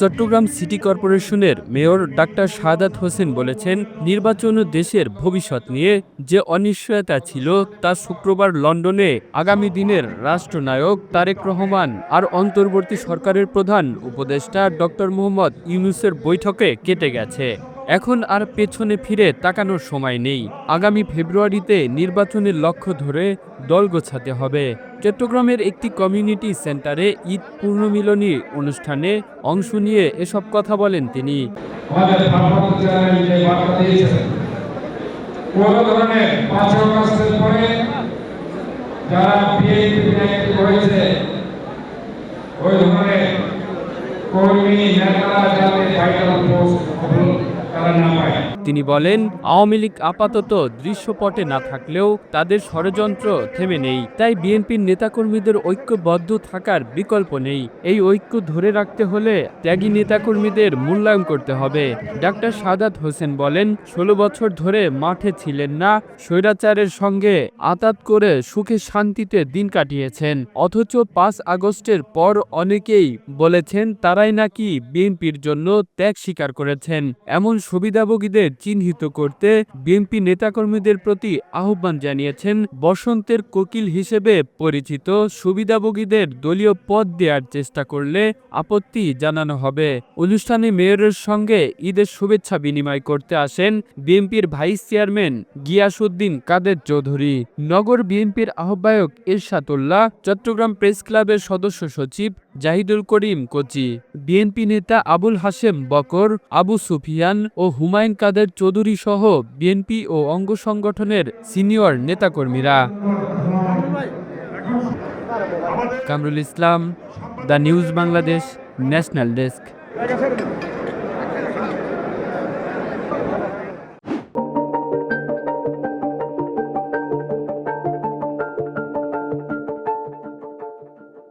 Chittagong city কর্পোরেশনের mayor doctor Shahadat Hossain বলেছেন, নির্বাচন দেশের ভবিষ্যৎ নিয়ে যে অনিশ্চয়তা ছিল তা শুক্রবার লন্ডনে আগামী দিনের রাষ্ট্রনায়ক তারেক রহমান আর অন্তর্বর্তী সরকারের প্রধান উপদেষ্টা ডক্টর মোহাম্মদ ইউনুসের বৈঠকে কেটে গেছে। এখন আর পেছনে ফিরে তাকানোর সময় নেই। আগামী ফেব্রুয়ারিতে নির্বাচনের লক্ষ্য ধরে দল গোছাতে হবে। চট্টগ্রামের একটি কমিউনিটি সেন্টারে ঈদ পূর্ণমিলনী অনুষ্ঠানে অংশ নিয়ে এসব কথা বলেন তিনি। কর্মী, নেতারা যাতে পোস্ট তিনি বলেন, আওয়ামী লীগ আপাতত দৃশ্যপটে না থাকলেও তাদের ষড়যন্ত্র থেমে নেই। তাই বিএনপির নেতাকর্মীদের ঐক্যবদ্ধ থাকার বিকল্প নেই। এই ঐক্য ধরে রাখতে হলে ত্যাগী নেতাকর্মীদের মূল্যায়ন করতে হবে। ডাক্তার সাদাত হোসেন বলেন, ষোলো বছর ধরে মাঠে ছিলেন না, স্বৈরাচারের সঙ্গে আতাত করে সুখে শান্তিতে দিন কাটিয়েছেন। অথচ পাঁচ আগস্টের পর অনেকেই বলেছেন, তারাই নাকি বিএনপির জন্য ত্যাগ স্বীকার করেছেন। এমন সুবিধাভোগীদের চিহ্নিত করতে বিএনপি নেতাকর্মীদের প্রতি আহ্বান জানিয়েছেন বসন্তের কোকিল হিসেবে পরিচিত সুবিধাভোগীদের দলীয় পদ দেওয়ার চেষ্টা করলে আপত্তি জানানো হবে। অনুষ্ঠানে মেয়রের সঙ্গে ঈদের শুভেচ্ছা বিনিময় করতে আসেন বিএনপির ভাইস চেয়ারম্যান গিয়াসুদ্দিন কাদের চৌধুরী। নগর বিএনপির আহ্বায়ক এরশাদুল্লাহ, চট্টগ্রাম প্রেস ক্লাবের সদস্য সচিব জাহিদুল করিম কোচি। বিএনপি নেতা আবুল হাশেম বকর, আবু সুফিয়ান ও হুমায়ুন কাদের চৌধুরী সহ বিএনপি ও অঙ্গ সংগঠনের সিনিয়র নেতাকর্মীরা। Kamrul Islam, the news Bangladesh, national desk.